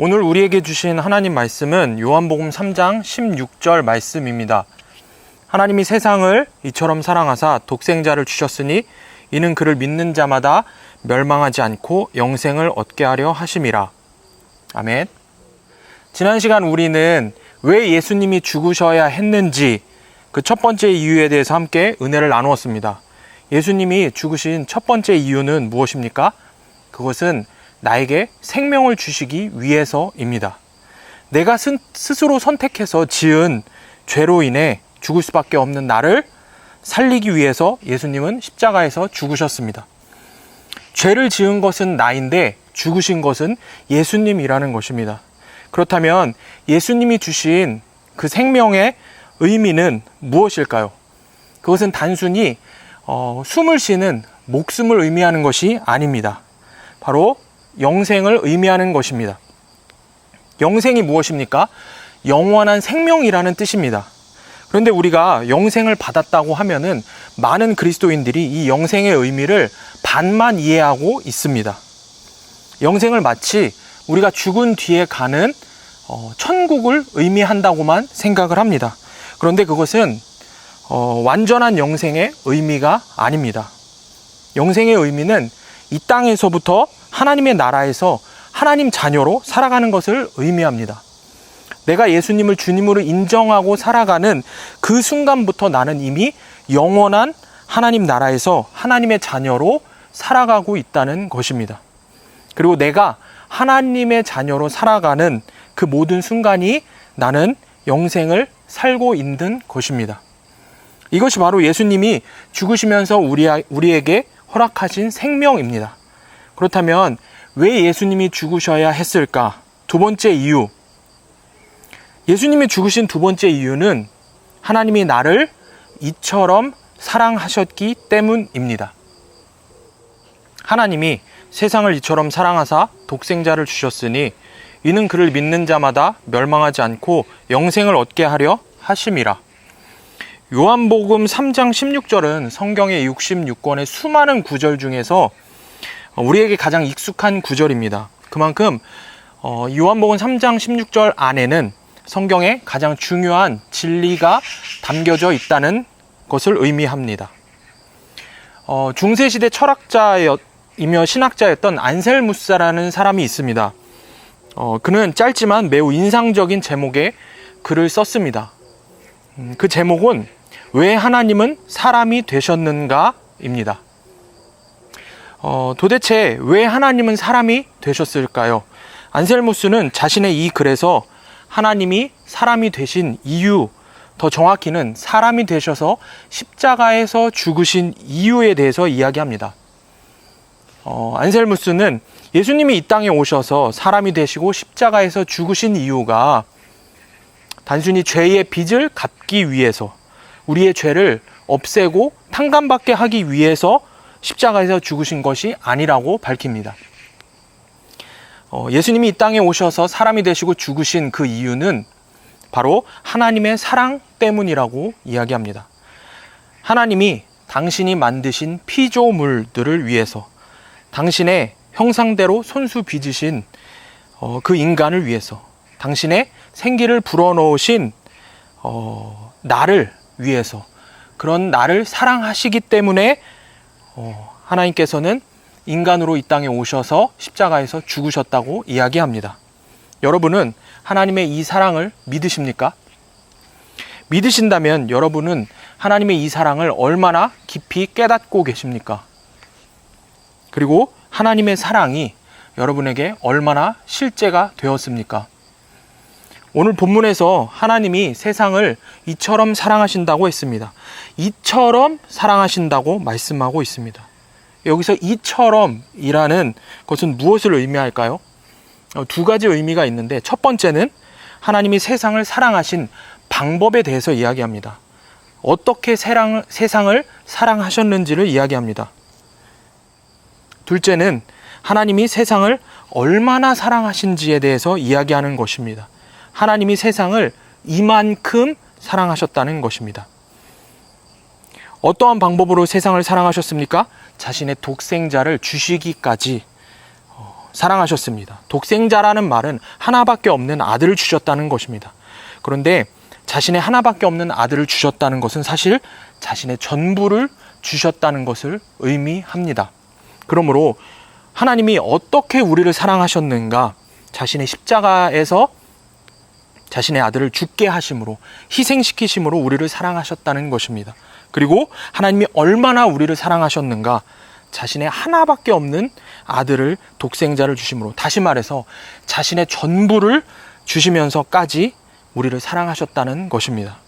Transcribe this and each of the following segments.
오늘 우리에게 주신 하나님 말씀은 요한복음 3장 16절 말씀입니다. 하나님이 세상을 이처럼 사랑하사 독생자를 주셨으니 이는 그를 믿는 자마다 멸망하지 않고 영생을 얻게 하려 하심이라. 아멘. 지난 시간 우리는 왜 예수님이 죽으셔야 했는지 그 첫 번째 이유에 대해서 함께 은혜를 나누었습니다. 예수님이 죽으신 첫 번째 이유는 무엇입니까? 그것은 나에게 생명을 주시기 위해서입니다. 내가 스, 스스로 선택해서 지은 죄로 인해 죽을 수밖에 없는 나를 살리기 위해서 예수님은 십자가에서 죽으셨습니다. 죄를 지은 것은 나인데 죽으신 것은 예수님이라는 것입니다. 그렇다면 예수님이 주신 그 생명의 의미는 무엇일까요? 그것은 단순히 어, 숨을 쉬는 목숨을 의미하는 것이 아닙니다. 바로 영생을 의미하는 것입니다. 영생이 무엇입니까? 영원한 생명이라는 뜻입니다. 그런데 우리가 영생을 받았다고 하면은 많은 그리스도인들이 이 영생의 의미를 반만 이해하고 있습니다. 영생을 마치 우리가 죽은 뒤에 가는 어, 천국을 의미한다고만 생각을 합니다. 그런데 그것은 어, 완전한 영생의 의미가 아닙니다. 영생의 의미는 이 땅에서부터 하나님의 나라에서 하나님 자녀로 살아가는 것을 의미합니다. 내가 예수님을 주님으로 인정하고 살아가는 그 순간부터 나는 이미 영원한 하나님 나라에서 하나님의 자녀로 살아가고 있다는 것입니다. 그리고 내가 하나님의 자녀로 살아가는 그 모든 순간이 나는 영생을 살고 있는 것입니다. 이것이 바로 예수님이 죽으시면서 우리, 우리에게 허락하신 생명입니다. 그렇다면 왜 예수님이 죽으셔야 했을까? 두 번째 이유. 예수님이 죽으신 두 번째 이유는 하나님이 나를 이처럼 사랑하셨기 때문입니다. 하나님이 세상을 이처럼 사랑하사 독생자를 주셨으니 이는 그를 믿는 자마다 멸망하지 않고 영생을 얻게 하려 하심이라. 요한복음 3장 16절은 성경의 66권의 수많은 구절 중에서 우리에게 가장 익숙한 구절입니다. 그만큼 어, 요한복음 3장 16절 안에는 성경에 가장 중요한 진리가 담겨져 있다는 것을 의미합니다. 어, 중세시대 철학자이며 신학자였던 안셀무스라는 사람이 있습니다. 어, 그는 짧지만 매우 인상적인 제목의 글을 썼습니다. 음, 그 제목은 왜 하나님은 사람이 되셨는가입니다. 어, 도대체 왜 하나님은 사람이 되셨을까요? 안셀무스는 자신의 이 글에서 하나님이 사람이 되신 이유, 더 정확히는 사람이 되셔서 십자가에서 죽으신 이유에 대해서 이야기합니다. 어, 안셀무스는 예수님이 이 땅에 오셔서 사람이 되시고 십자가에서 죽으신 이유가 단순히 죄의 빚을 갚기 위해서 우리의 죄를 없애고 탕감받게 하기 위해서 십자가에서 죽으신 것이 아니라고 밝힙니다. 어, 예수님이 이 땅에 오셔서 사람이 되시고 죽으신 그 이유는 바로 하나님의 사랑 때문이라고 이야기합니다. 하나님이 당신이 만드신 피조물들을 위해서 당신의 형상대로 손수 빚으신 어, 그 인간을 위해서 당신의 생기를 불어넣으신 어, 나를 위해서 그런 나를 사랑하시기 때문에 어, 하나님께서는 인간으로 이 땅에 오셔서 십자가에서 죽으셨다고 이야기합니다. 여러분은 하나님의 이 사랑을 믿으십니까? 믿으신다면 여러분은 하나님의 이 사랑을 얼마나 깊이 깨닫고 계십니까? 그리고 하나님의 사랑이 여러분에게 얼마나 실제가 되었습니까? 오늘 본문에서 하나님이 세상을 이처럼 사랑하신다고 했습니다. 이처럼 사랑하신다고 말씀하고 있습니다. 여기서 이처럼이라는 것은 무엇을 의미할까요? 어, 두 가지 의미가 있는데 첫 번째는 하나님이 세상을 사랑하신 방법에 대해서 이야기합니다. 어떻게 세상, 세상을 사랑하셨는지를 이야기합니다. 둘째는 하나님이 세상을 얼마나 사랑하신지에 대해서 이야기하는 것입니다. 하나님이 세상을 이만큼 사랑하셨다는 것입니다. 어떠한 방법으로 세상을 사랑하셨습니까? 자신의 독생자를 주시기까지 어, 사랑하셨습니다. 독생자라는 말은 하나밖에 없는 아들을 주셨다는 것입니다. 그런데 자신의 하나밖에 없는 아들을 주셨다는 것은 사실 자신의 전부를 주셨다는 것을 의미합니다. 그러므로 하나님이 어떻게 우리를 사랑하셨는가 자신의 십자가에서 자신의 아들을 죽게 하심으로 희생시키심으로 우리를 사랑하셨다는 것입니다. 그리고 하나님이 얼마나 우리를 사랑하셨는가 자신의 하나밖에 없는 아들을 독생자를 주심으로 다시 말해서 자신의 전부를 주시면서까지 우리를 사랑하셨다는 것입니다.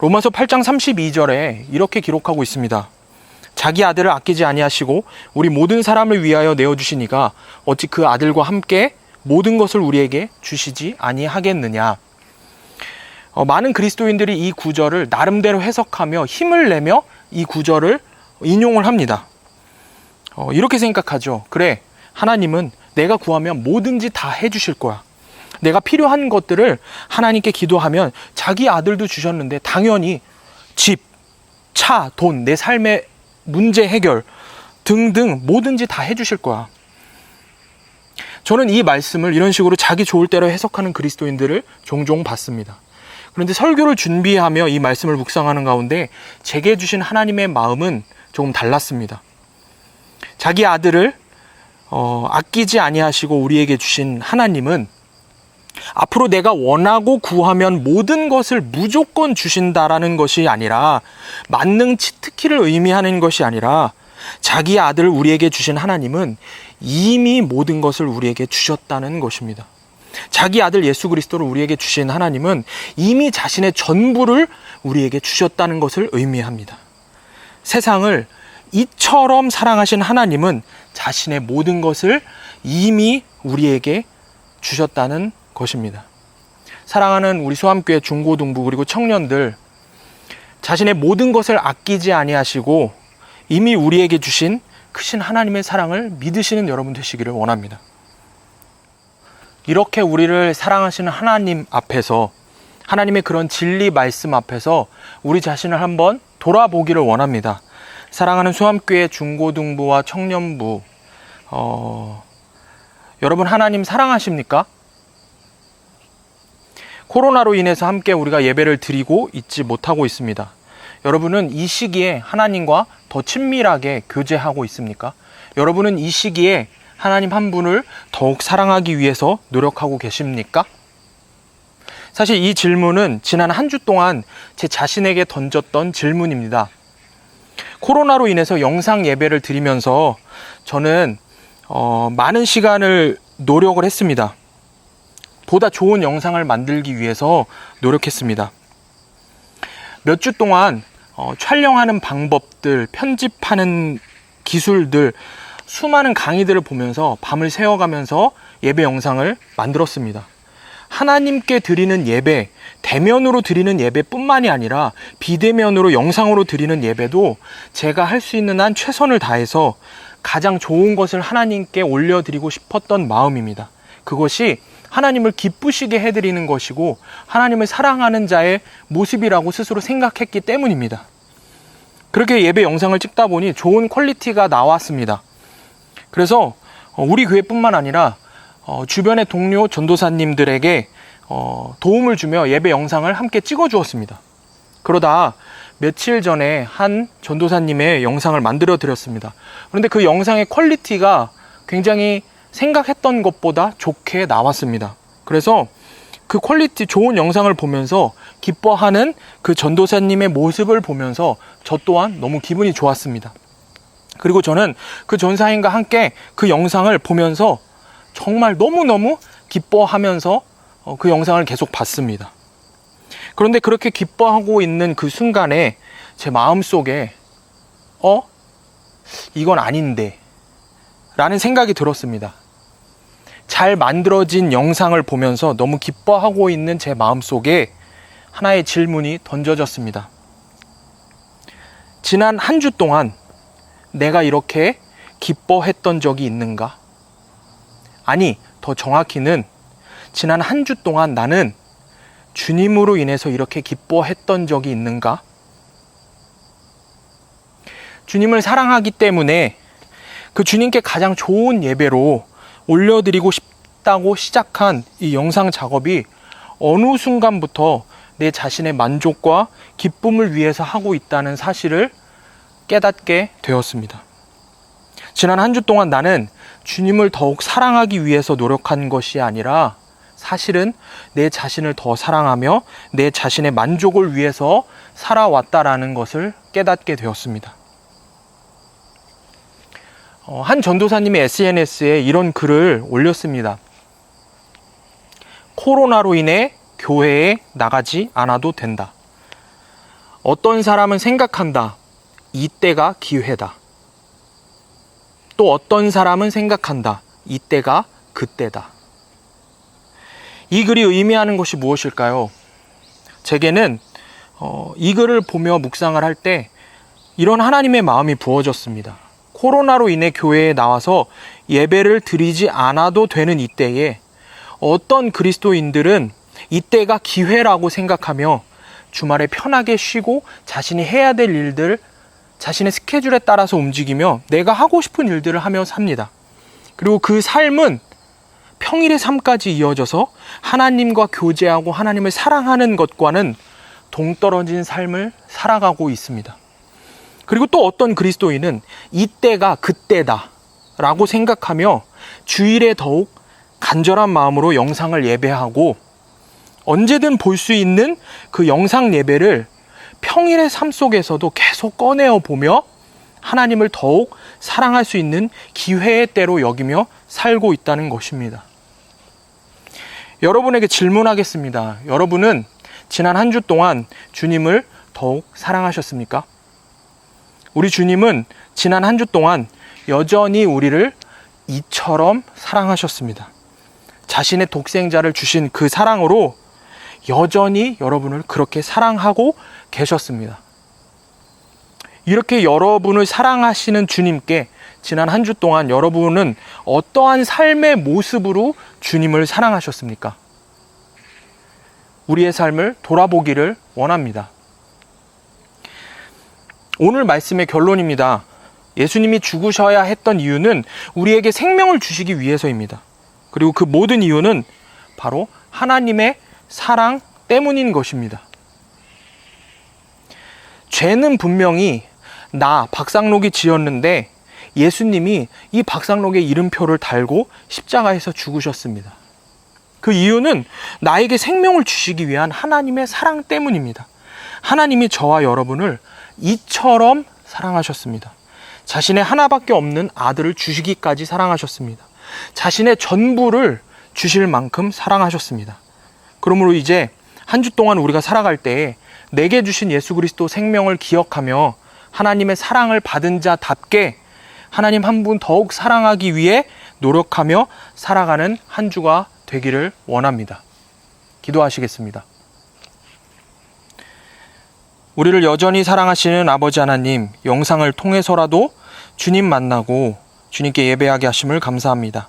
로마서 8장 32절에 이렇게 기록하고 있습니다. 자기 아들을 아끼지 아니하시고 우리 모든 사람을 위하여 내어 주시니가 어찌 그 아들과 함께 모든 것을 우리에게 주시지 아니하겠느냐. 어, 많은 그리스도인들이 이 구절을 나름대로 해석하며 힘을 내며 이 구절을 인용을 합니다. 어, 이렇게 생각하죠. 그래, 하나님은 내가 구하면 뭐든지 다 해주실 거야. 내가 필요한 것들을 하나님께 기도하면 자기 아들도 주셨는데 당연히 집, 차, 돈, 내 삶의 문제 해결 등등 뭐든지 다 해주실 거야. 저는 이 말씀을 이런 식으로 자기 좋을 대로 해석하는 그리스도인들을 종종 봤습니다. 그런데 설교를 준비하며 이 말씀을 묵상하는 가운데 제게 주신 하나님의 마음은 조금 달랐습니다. 자기 아들을 어, 아끼지 아니하시고 우리에게 주신 하나님은 앞으로 내가 원하고 구하면 모든 것을 무조건 주신다라는 것이 아니라 만능 치트키를 의미하는 것이 아니라 자기 아들을 우리에게 주신 하나님은 이미 모든 것을 우리에게 주셨다는 것입니다. 자기 아들 예수 그리스도를 우리에게 주신 하나님은 이미 자신의 전부를 우리에게 주셨다는 것을 의미합니다. 세상을 이처럼 사랑하신 하나님은 자신의 모든 것을 이미 우리에게 주셨다는 것입니다. 사랑하는 우리 소함교회 중고등부 그리고 청년들 자신의 모든 것을 아끼지 아니하시고 이미 우리에게 주신 크신 하나님의 사랑을 믿으시는 여러분 되시기를 원합니다. 이렇게 우리를 사랑하시는 하나님 앞에서 하나님의 그런 진리 말씀 앞에서 우리 자신을 한번 돌아보기를 원합니다. 사랑하는 수함교회 중고등부와 청년부, 어, 여러분 하나님 사랑하십니까? 코로나로 인해서 함께 우리가 예배를 드리고 있지 못하고 있습니다. 여러분은 이 시기에 하나님과 더 친밀하게 교제하고 있습니까? 여러분은 이 시기에 하나님 한 분을 더욱 사랑하기 위해서 노력하고 계십니까? 사실 이 질문은 지난 한 주 동안 제 자신에게 던졌던 질문입니다. 코로나로 인해서 영상 예배를 드리면서 저는 어, 많은 시간을 노력을 했습니다. 보다 좋은 영상을 만들기 위해서 노력했습니다. 몇 주 동안 어, 촬영하는 방법들, 편집하는 기술들, 수많은 강의들을 보면서 밤을 새워가면서 예배 영상을 만들었습니다. 하나님께 드리는 예배, 대면으로 드리는 예배뿐만이 아니라 비대면으로 영상으로 드리는 예배도 제가 할 수 있는 한 최선을 다해서 가장 좋은 것을 하나님께 올려드리고 싶었던 마음입니다. 그것이 하나님을 기쁘시게 해드리는 것이고 하나님을 사랑하는 자의 모습이라고 스스로 생각했기 때문입니다. 그렇게 예배 영상을 찍다 보니 좋은 퀄리티가 나왔습니다. 그래서 어, 우리 교회뿐만 아니라 어, 주변의 동료 전도사님들에게 어, 도움을 주며 예배 영상을 함께 찍어 주었습니다. 그러다 며칠 전에 한 전도사님의 영상을 만들어 드렸습니다. 그런데 그 영상의 퀄리티가 굉장히 생각했던 것보다 좋게 나왔습니다. 그래서 그 퀄리티 좋은 영상을 보면서 기뻐하는 그 전도사님의 모습을 보면서 저 또한 너무 기분이 좋았습니다. 그리고 저는 그 전사님과 함께 그 영상을 보면서 정말 너무너무 기뻐하면서 어, 그 영상을 계속 봤습니다. 그런데 그렇게 기뻐하고 있는 그 순간에 제 마음 속에, 어? 이건 아닌데. 라는 생각이 들었습니다. 잘 만들어진 영상을 보면서 너무 기뻐하고 있는 제 마음 속에 하나의 질문이 던져졌습니다. 지난 한 주 동안 내가 이렇게 기뻐했던 적이 있는가? 아니, 더 정확히는 지난 한 주 동안 나는 주님으로 인해서 이렇게 기뻐했던 적이 있는가? 주님을 사랑하기 때문에 그 주님께 가장 좋은 예배로 올려드리고 싶다고 시작한 이 영상 작업이 어느 순간부터 내 자신의 만족과 기쁨을 위해서 하고 있다는 사실을 깨닫게 되었습니다. 지난 한 주 동안 나는 주님을 더욱 사랑하기 위해서 노력한 것이 아니라 사실은 내 자신을 더 사랑하며 내 자신의 만족을 위해서 살아왔다라는 것을 깨닫게 되었습니다. 어, 한 전도사님이 SNS에 이런 글을 올렸습니다. 코로나로 인해 교회에 나가지 않아도 된다. 어떤 사람은 생각한다. 이때가 기회다. 또 어떤 사람은 생각한다. 이때가 그때다. 이 글이 의미하는 것이 무엇일까요? 제게는 어, 이 글을 보며 묵상을 할 때 이런 하나님의 마음이 부어졌습니다. 코로나로 인해 교회에 나와서 예배를 드리지 않아도 되는 이때에 어떤 그리스도인들은 이때가 기회라고 생각하며 주말에 편하게 쉬고 자신이 해야 될 일들, 자신의 스케줄에 따라서 움직이며 내가 하고 싶은 일들을 하며 삽니다. 그리고 그 삶은 평일의 삶까지 이어져서 하나님과 교제하고 하나님을 사랑하는 것과는 동떨어진 삶을 살아가고 있습니다. 그리고 또 어떤 그리스도인은 이때가 그때다 라고 생각하며 주일에 더욱 간절한 마음으로 영상을 예배하고 언제든 볼 수 있는 그 영상 예배를 평일의 삶 속에서도 계속 꺼내어 보며 하나님을 더욱 사랑할 수 있는 기회의 때로 여기며 살고 있다는 것입니다. 여러분에게 질문하겠습니다. 여러분은 지난 한 주 동안 주님을 더욱 사랑하셨습니까? 우리 주님은 지난 한 주 동안 여전히 우리를 이처럼 사랑하셨습니다. 자신의 독생자를 주신 그 사랑으로 여전히 여러분을 그렇게 사랑하고 계셨습니다. 이렇게 여러분을 사랑하시는 주님께 지난 한 주 동안 여러분은 어떠한 삶의 모습으로 주님을 사랑하셨습니까? 우리의 삶을 돌아보기를 원합니다. 오늘 말씀의 결론입니다. 예수님이 죽으셔야 했던 이유는 우리에게 생명을 주시기 위해서입니다. 그리고 그 모든 이유는 바로 하나님의 사랑 때문인 것입니다. 죄는 분명히 나 박상록이 지었는데 예수님이 이 박상록의 이름표를 달고 십자가에서 죽으셨습니다. 그 이유는 나에게 생명을 주시기 위한 하나님의 사랑 때문입니다. 하나님이 저와 여러분을 이처럼 사랑하셨습니다. 자신의 하나밖에 없는 아들을 주시기까지 사랑하셨습니다. 자신의 전부를 주실 만큼 사랑하셨습니다. 그러므로 이제 한 주 동안 우리가 살아갈 때에 내게 주신 예수 그리스도 생명을 기억하며 하나님의 사랑을 받은 자답게 하나님 한 분 더욱 사랑하기 위해 노력하며 살아가는 한 주가 되기를 원합니다. 기도하시겠습니다. 우리를 여전히 사랑하시는 아버지 하나님, 영상을 통해서라도 주님 만나고 주님께 예배하게 하심을 감사합니다.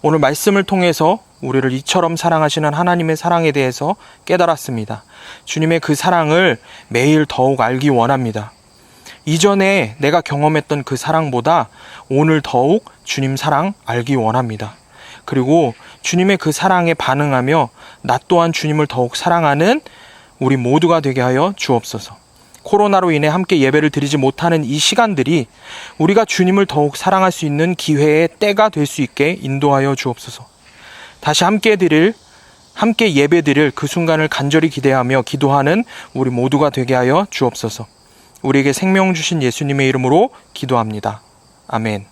오늘 말씀을 통해서 우리를 이처럼 사랑하시는 하나님의 사랑에 대해서 깨달았습니다. 주님의 그 사랑을 매일 더욱 알기 원합니다. 이전에 내가 경험했던 그 사랑보다 오늘 더욱 주님 사랑 알기 원합니다. 그리고 주님의 그 사랑에 반응하며 나 또한 주님을 더욱 사랑하는 우리 모두가 되게 하여 주옵소서. 코로나로 인해 함께 예배를 드리지 못하는 이 시간들이 우리가 주님을 더욱 사랑할 수 있는 기회의 때가 될 수 있게 인도하여 주옵소서. 다시 함께 드릴 함께 예배 드릴 그 순간을 간절히 기대하며 기도하는 우리 모두가 되게 하여 주옵소서. 우리에게 생명 주신 예수님의 이름으로 기도합니다. 아멘.